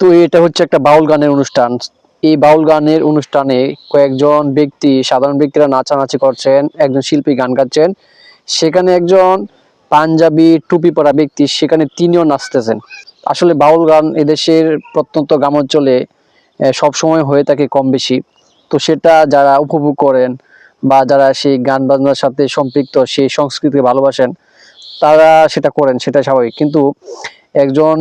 তো এটা হচ্ছে একটা বাউল গানের অনুষ্ঠান। এই বাউল গানের অনুষ্ঠানে কয়েকজন ব্যক্তি, সাধারণ ব্যক্তিরা নাচানাচি করছেন, একজন শিল্পী গান গাচ্ছেন। সেখানে একজন পাঞ্জাবি টুপি পরা ব্যক্তি, সেখানে তিনিও নাচতেছেন। আসলে বাউল গান এদেশের প্রত্যন্ত গ্রামাঞ্চলে সব সময় হয়ে থাকে কম বেশি তো সেটা যারা উপভোগ করেন বা যারা সেই গান বাজনার সাথে সম্পৃক্ত, সেই সংস্কৃতিকে ভালোবাসেন, তারা সেটা করেন, সেটা স্বাভাবিক। কিন্তু একজন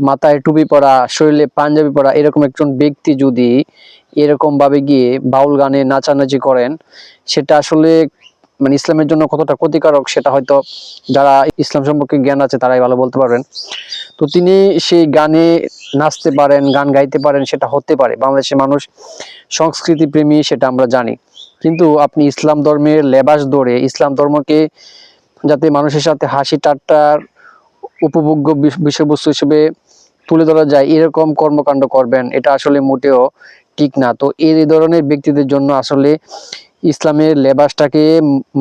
মাথায় টুপি পরা, শরীরে পাঞ্জাবি পরা, এরকম একজন ব্যক্তি যদি এরকম ভাবে গিয়ে বাউল গানে নাচানাচি করেন, সেটা আসলে মানে ইসলামের জন্য কতটা ক্ষতিকারক সেটা হয়তো যারা ইসলাম সম্পর্কে জ্ঞান আছে তারাই ভালো বলতে পারবেন। তো তিনি সেই গানে নাচতে পারেন, গান গাইতে পারেন, সেটা হতে পারে। বাংলাদেশের মানুষ সংস্কৃতি প্রেমী সেটা আমরা জানি। কিন্তু আপনি ইসলাম ধর্মের লেবাস ধরে, ইসলাম ধর্মকে যাতে মানুষের সাথে হাসি ঠাট্টার উপভোগ্য বিষ- বিষয়বস্তু হিসেবে তুলে ধরা যায়, এরকম কর্মকাণ্ড করবেন, এটা আসলে মোটেও ঠিক না। তো এই ধরনের ব্যক্তিদের জন্য আসলে ইসলামের লেবাসটাকে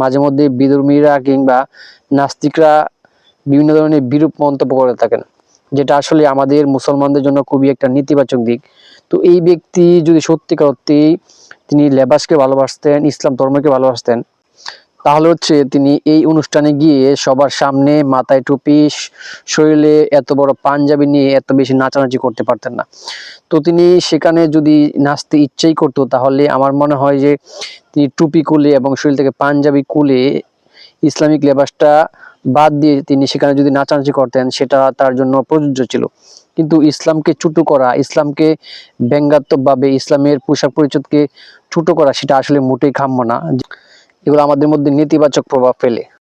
মাঝে মধ্যে বিধর্মীরা কিংবা নাস্তিকরা বিভিন্ন ধরনের বিরূপ মন্তব্য করে থাকেন, যেটা আসলে আমাদের মুসলমানদের জন্য খুবই একটা নেতিবাচক দিক। তো এই ব্যক্তি যদি সত্যিকার অর্থেই তিনি লেবাসকে ভালোবাসতেন, ইসলাম ধর্মকে ভালোবাসতেন তাহলে হচ্ছে তিনি এই অনুষ্ঠানে গিয়ে সবার সামনে মাথায় টুপি, শরীরে এত বড় পাঞ্জাবি নিয়ে এত বেশি নাচানাচি করতে পারতেন না। তো তিনি সেখানে যদি নাচতে ইচ্ছেই করতো, তাহলে আমার মনে হয় যে তিনি টুপি খুলে এবং শরীর থেকে পাঞ্জাবি কুলে ইসলামিক লেবাসটা বাদ দিয়ে তিনি সেখানে যদি নাচানাচি করতেন, সেটা তার জন্য প্রযোজ্য ছিল। কিন্তু ইসলামকে চুটু করা, ইসলামকে ব্যঙ্গাত্মকভাবে, ইসলামের পোশাক পরিচ্ছদকে ছোট করা, সেটা আসলে মোটেই কাম্য না। এগুলো আমাদের মধ্যে নেতিবাচক প্রভাব ফেলে।